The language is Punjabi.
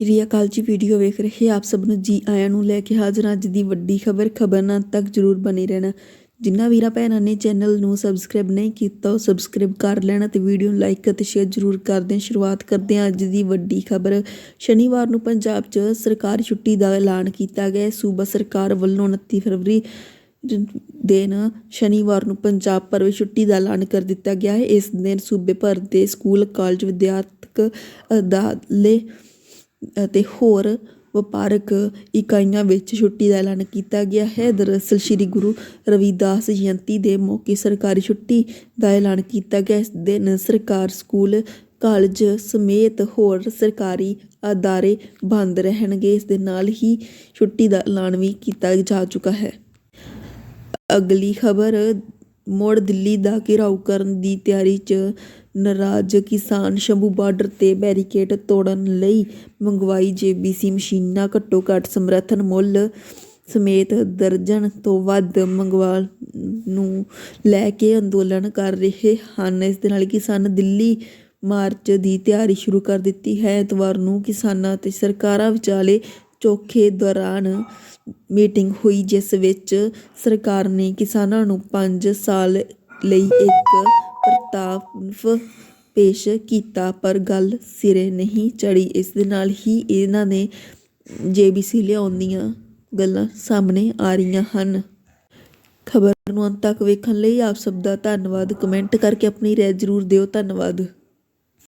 ਸ੍ਰੀ ਅਕਾਲ ਜੀ ਵੀਡੀਓ ਵੇਖ ਰਹੇ ਆਪ ਸਭ ਨੂੰ ਜੀ ਆਇਆਂ ਨੂੰ ਲੈ ਕੇ ਹਾਜ਼ਰ ਅੱਜ ਦੀ ਵੱਡੀ ਖਬਰ ਖਬਰ ਨਾਲ ਤੱਕ ਜਰੂਰ ਬਣੇ ਰਹਿਣਾ। ਜਿਨ੍ਹਾਂ ਵੀਰਾਂ ਭੈਣਾਂ ਨੇ ਚੈਨਲ ਨੂੰ ਸਬਸਕ੍ਰਾਈਬ ਨਹੀਂ ਕੀਤਾ, ਉਹ ਸਬਸਕ੍ਰਾਈਬ ਕਰ ਲੈਣਾ ਤੇ ਵੀਡੀਓ ਨੂੰ ਲਾਈਕ ਅਤੇ ਸ਼ੇਅਰ ਜਰੂਰ ਕਰ ਦੇਣ। ਸ਼ੁਰੂਆਤ ਕਰਦੇ ਹਾਂ ਅੱਜ ਦੀ ਵੱਡੀ ਖਬਰ। ਸ਼ਨੀਵਾਰ ਨੂੰ ਪੰਜਾਬ 'ਚ ਸਰਕਾਰੀ ਛੁੱਟੀ ਦਾ ਐਲਾਨ ਕੀਤਾ ਗਿਆ। ਸੂਬਾ ਸਰਕਾਰ ਵੱਲੋਂ 29 ਫਰਵਰੀ ਦਿਨ ਸ਼ਨੀਵਾਰ ਨੂੰ ਪੰਜਾਬ ਭਰ ਵਿੱਚ ਛੁੱਟੀ ਦਾ ਐਲਾਨ ਕਰ ਦਿੱਤਾ ਗਿਆ ਹੈ। ਇਸ ਦਿਨ ਸੂਬੇ ਭਰ ਦੇ ਸਕੂਲ, ਕਾਲਜ, ਵਿਦਿਆਰਥਕ ਅਦਾਲੇ ਅਤੇ ਹੋਰ ਵਪਾਰਕ ਇਕਾਈਆਂ ਵਿੱਚ ਛੁੱਟੀ ਦਾ ਐਲਾਨ ਕੀਤਾ ਗਿਆ ਹੈ। ਦਰਅਸਲ ਸ੍ਰੀ ਗੁਰੂ ਰਵਿਦਾਸ ਜਯੰਤੀ ਦੇ ਮੌਕੇ ਸਰਕਾਰੀ ਛੁੱਟੀ ਦਾ ਐਲਾਨ ਕੀਤਾ ਗਿਆ। ਇਸ ਦਿਨ ਸਰਕਾਰ, ਸਕੂਲ, ਕਾਲਜ ਸਮੇਤ ਹੋਰ ਸਰਕਾਰੀ ਅਦਾਰੇ ਬੰਦ ਰਹਿਣਗੇ। ਇਸ ਦੇ ਨਾਲ ਹੀ ਛੁੱਟੀ ਦਾ ਐਲਾਨ ਵੀ ਕੀਤਾ ਜਾ ਚੁੱਕਾ ਹੈ। ਅਗਲੀ ਖਬਰ ਮੁੜ ਦਿੱਲੀ ਦਾ ਘਿਰਾਓ ਕਰਨ ਦੀ ਤਿਆਰੀ 'ਚ ਨਾਰਾਜ਼ ਕਿਸਾਨ ਸ਼ੰਭੂ ਬਾਰਡਰ ਤੇ ਬੈਰੀਕੇਡ ਤੋੜਨ ਲਈ ਮੰਗਵਾਈ ਜੇਬੀਸੀ ਮਸ਼ੀਨਾਂ, ਘੱਟੋ ਘੱਟ ਸਮਰਥਨ ਮੁੱਲ ਸਮੇਤ ਦਰਜਨ ਤੋਂ ਵੱਧ ਮੰਗਵਾ ਨੂੰ ਲੈ ਕੇ ਅੰਦੋਲਨ ਕਰ ਰਹੇ ਹਨ। ਇਸ ਦੇ ਨਾਲ ਕਿਸਾਨ ਦਿੱਲੀ ਮਾਰਚ ਦੀ ਤਿਆਰੀ ਸ਼ੁਰੂ ਕਰ ਦਿੱਤੀ ਹੈ। ਐਤਵਾਰ ਨੂੰ ਕਿਸਾਨਾਂ ਅਤੇ ਸਰਕਾਰਾਂ ਵਿਚਾਲੇ ਚੋਖੇ ਦੌਰਾਨ ਮੀਟਿੰਗ ਹੋਈ, ਜਿਸ ਵਿੱਚ ਸਰਕਾਰ ਨੇ ਕਿਸਾਨਾਂ ਨੂੰ 5 ਸਾਲ ਲਈ ਇੱਕ ਪ੍ਰਸਤਾਵ ਪੇਸ਼ ਕੀਤਾ, ਪਰ ਗੱਲ ਸਿਰੇ ਨਹੀਂ ਚੜੀ ਇਸ ਦੇ ਨਾਲ ਹੀ ਇਹਨਾਂ ਨੇ ਜੇਬੀਸੀ ਲਿਆਉਣ ਦੀਆਂ ਗੱਲਾਂ ਸਾਹਮਣੇ ਆ ਰਹੀਆਂ ਹਨ। ਖਬਰ ਨੂੰ ਅੰਤ ਤੱਕ ਵੇਖਣ ਲਈ ਆਪ ਸਭ ਦਾ ਧੰਨਵਾਦ। ਕਮੈਂਟ ਕਰਕੇ ਆਪਣੀ ਰਾਏ ਜ਼ਰੂਰ ਦਿਓ। ਧੰਨਵਾਦ।